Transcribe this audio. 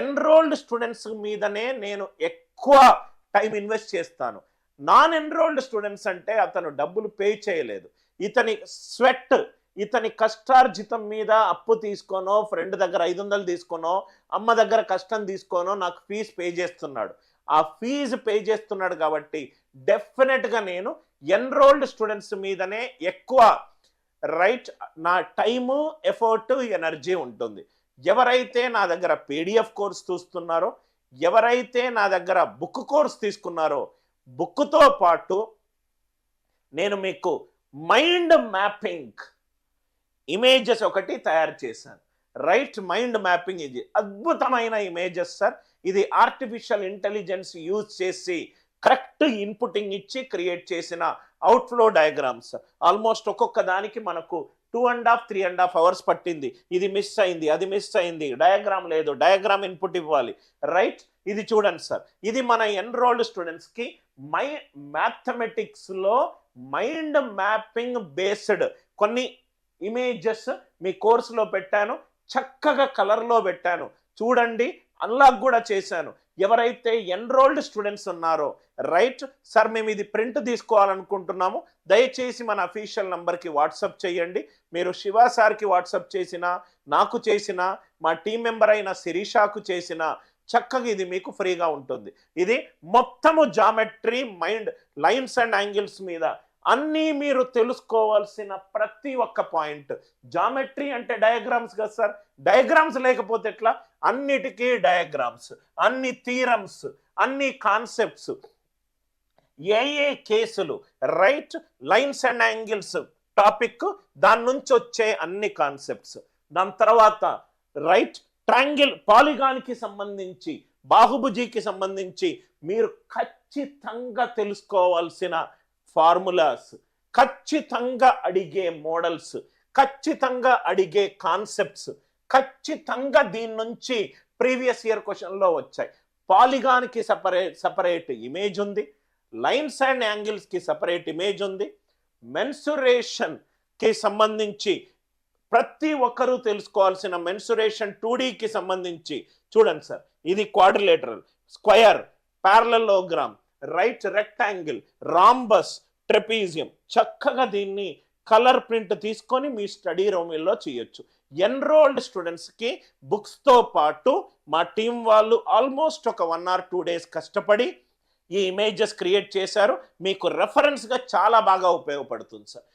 Enrolled students మీదనే నేను ఎక్కువ టైం ఇన్వెస్ట్ చేస్తాను. నాన్ ఎన్రోల్డ్ స్టూడెంట్స్ అంటే అతను డబ్బులు పే చేయలేదు. ఇతని స్వెట్ ఇతని కష్టార్జితం మీద అప్పు తీసుకోనో ఫ్రెండ్ దగ్గర ఐదు వందలు తీసుకోనో అమ్మ దగ్గర కష్టం తీసుకోనో నాకు ఫీజు పే చేస్తున్నాడు. ఆ ఫీజు పే చేస్తున్నాడు కాబట్టి డెఫినెట్గా నేను ఎన్రోల్డ్ స్టూడెంట్స్ మీదనే ఎక్కువ రైట్ నా టైము ఎఫర్ట్ ఎనర్జీ ఉంటుంది. ఎవరైతే నా దగ్గర పీడిఎఫ్ కోర్స్ చూస్తున్నారో ఎవరైతే నా దగ్గర బుక్ కోర్స్ తీసుకున్నారో బుక్తో పాటు నేను మీకు మైండ్ మ్యాపింగ్ ఇమేజెస్ ఒకటి తయారు చేశాను. రైట్ మైండ్ మ్యాపింగ్ ఇది. అద్భుతమైన ఇమేజెస్ సార్. ఇది ఆర్టిఫిషియల్ ఇంటెలిజెన్స్ యూజ్ చేసి కరెక్ట్ ఇన్పుటింగ్ ఇచ్చి క్రియేట్ చేసిన అవుట్ఫ్లో డయాగ్రామ్స్. ఆల్మోస్ట్ ఒక్కొక్క దానికి మనకు two and half three and half hours పట్టింది. ఇది మిస్ అయింది అది మిస్ అయింది. డయాగ్రామ్ లేదు డయాగ్రామ్ ఇన్పుట్ ఇవ్వాలి. రైట్? ఇది చూడండి సార్. ఇది మన ఎన్రోల్డ్ స్టూడెంట్స్కి మై మ్యాథమెటిక్స్లో మైండ్ మ్యాపింగ్ బేస్డ్ కొన్ని ఇమేజెస్ మీ కోర్సులో పెట్టాను. చక్కగా కలర్లో పెట్టాను. చూడండి అన్లాక్ కూడా చేశాను. ఎవరైతే ఎన్రోల్డ్ స్టూడెంట్స్ ఉన్నారో రైట్? సార్ మేము ఇది ప్రింట్ తీసుకోవాలనుకుంటున్నాము. దయచేసి మన అఫీషియల్ నంబర్కి వాట్సాప్ చేయండి. మీరు శివ సార్కి వాట్సాప్ చేసిన నాకు చేసిన మా టీం మెంబర్ అయిన శిరీషాకు చేసిన చక్కగా ఇది మీకు ఫ్రీగా ఉంటుంది. ఇది మొత్తము geometry mind lines and angles మీద అన్నీ మీరు తెలుసుకోవాల్సిన ప్రతి ఒక్క పాయింట్. జామెట్రీ అంటే డయాగ్రామ్స్ కదా సార్? డయాగ్రామ్స్ లేకపోతే ఎట్లా? అన్నిటికీ డయాగ్రామ్స్ అన్ని థీరమ్స్ అన్ని కాన్సెప్ట్స్. ఏ ఏ కేసులు right lines and angles topic దాని నుంచి వచ్చే అన్ని కాన్సెప్ట్స్. దాని తర్వాత రైట్ ట్రాంగిల్ పాలిగాన్కి సంబంధించి బాహుబుజీకి సంబంధించి మీరు ఖచ్చితంగా తెలుసుకోవాల్సిన ఫార్ములాస్. ఖచ్చితంగా అడిగే మోడల్స్ ఖచ్చితంగా అడిగే కాన్సెప్ట్స్ ఖచ్చితంగా దీని నుంచి ప్రీవియస్ ఇయర్ క్వశ్చన్లో వచ్చాయి. పాలిగాన్కి సపరేట్ సపరేట్ ఇమేజ్ ఉంది లైన్స్ అండ్ యాంగిల్స్కి సపరేట్ ఇమేజ్ ఉంది మెన్సురేషన్కి సంబంధించి ప్రతి ఒక్కరూ తెలుసుకోవాల్సిన మెన్సురేషన్ టూ డీకి సంబంధించి చూడండి సార్ ఇది quadrilateral square parallelogram right rectangle rhombus trapezium. చక్కగా దీన్ని కలర్ ప్రింట్ తీసుకొని మీ స్టడీ రూమ్లో చేయొచ్చు. ఎన్రోల్డ్ స్టూడెంట్స్కి బుక్స్తో పాటు మా టీం వాళ్ళు ఆల్మోస్ట్ ఒక వన్ ఆర్ టూ డేస్ కష్టపడి ఈ ఇమేజెస్ క్రియేట్ చేశారు. మీకు రెఫరెన్స్గా చాలా బాగా ఉపయోగపడుతుంది సార్.